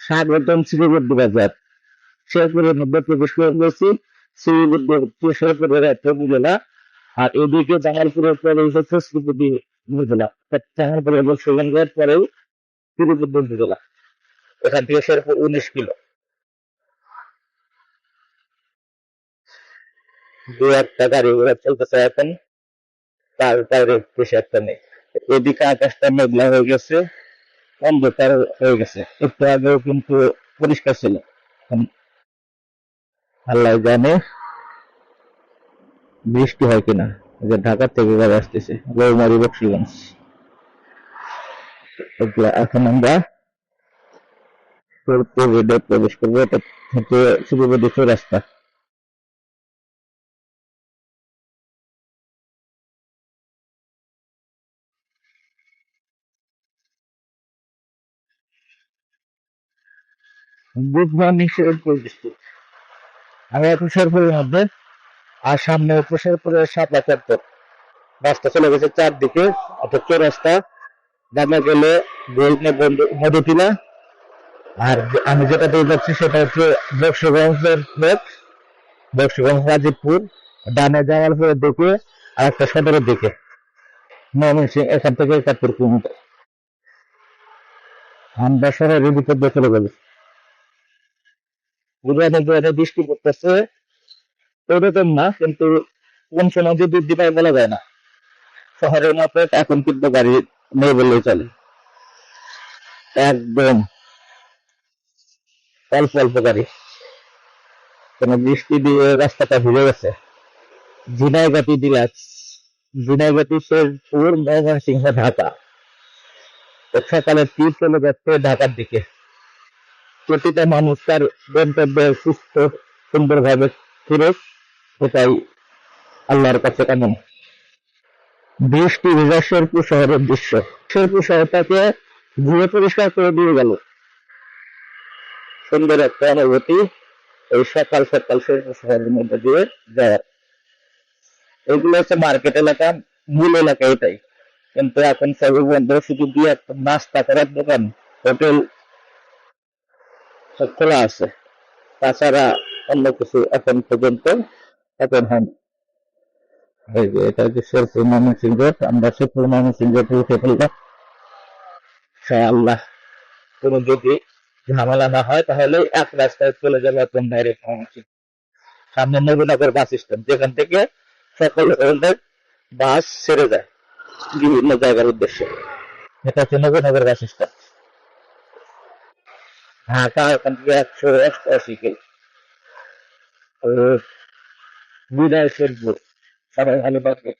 স্বাগতম শ্রীবদ্ধ বাজার শেরপুরের মধ্যে প্রবেশ করে গেছি শ্রীবদ্ধ শেরপুরের একটা উপজেলা আর এদিকে জামালপুরের পরে হচ্ছে শ্রীপতি উপজেলা জামালপুর এবং সুগন্ধের পরেও শ্রীবদ্ধ উপজেলা এখান থেকে উনিশ কিলো। দু একটা গাড়ি ঘোড়া চলতেছে এখন। তার তার একটা নেই। এদিকে আকাশটা মেঘলা হয়ে গেছে। অন্ধকার হয়ে গেছে। একটু আগেও কিন্তু পরিষ্কার ছিল। আল্লাহ জানে বৃষ্টি হয় কিনা। যে ঢাকা থেকে গাড়ি আসতেছে। গৌমারি বক্সিগঞ্জ এখন আমরা প্রবেশ করব। এটা হচ্ছে শিববদি রাস্তা। মর্নিং শেরপুর ডিস্ট্রিক্ট আমি শেরপুরের মধ্যে, আর সামনে সাপলা চত্বর রাস্তা চলে গেছে চারদিকে অর্থাৎ রাস্তা ডানে গেলে আর আমি যেটা দিয়ে যাচ্ছি সেটা হচ্ছে বক্সগঞ্জের রোড বক্সগঞ্জ গাজীপুর, ডানে জামালপুরের দিকে, আর একটা সদরের দিকে। ময়মনসিং এখান থেকে একাত্তর কিলোমিটার। আমরা শহরের দিয়ে চলে বৃষ্টি পড়তেছে ওরকম না, কিন্তু কোন সময় যে বৃদ্ধি পায় বলা যায় না। শহরের মতো এখন কিন্তু গাড়ি নেই বললেই চলে। একদম অল্প অল্প গাড়ি। কোন বৃষ্টি দিয়ে রাস্তাটা ভিজে গেছে। ঝিনাইগাতি, ডিলাক্স। ঝিনাইগাতি, শেরপুর, ময়মনসিংহ, ঢাকা। সকালে ট্রিপ চলে যাচ্ছে ঢাকার দিকে। প্রতিটা মানুষ তার গন্তব্যে সুস্থ, সুন্দরভাবে ফিরে সেটাই আল্লাহর কাছে কামনা। বৃষ্টি ভেজা শেরপুর শহরের দৃশ্য। শেরপুর শহরটাকে ঘুরে পরিষ্কার করে দিয়ে গেল। সুন্দর একটা অনুভূতি এই সকাল সকাল শেরপুর শহরের মধ্যে দিয়ে যাওয়ার। এগুলো হচ্ছে মার্কেট এলাকা, মূল এলাকা এটাই। কিন্তু এখন সবই বন্ধ, শুধু দিয়ে একটা নাস্তা করার দোকান, হোটেল খোলা আছে। তাছাড়া অন্য কিছু এখন পর্যন্ত এখন হয়নি। এই যে এটা আমরা উঠে ফেললাম আল্লাহ কোনো যদি ঝামেলা না হয়, তাহলে এক রাস্তায় চলে যাবে একদম ডাইরেক্ট ময়মনসিংহ। সামনে নবীনগর বাস স্ট্যান্ড। যেখান থেকে সকল ধরনের বাস ছেড়ে যায় বিভিন্ন জায়গার উদ্দেশ্যে। এটা হচ্ছে নবীনগর বাস স্ট্যান্ড। ঢাকা এখান থেকে একশো অষ্টআশি কিলো বিদায় শেরপুর সবাই ভালো থাকবে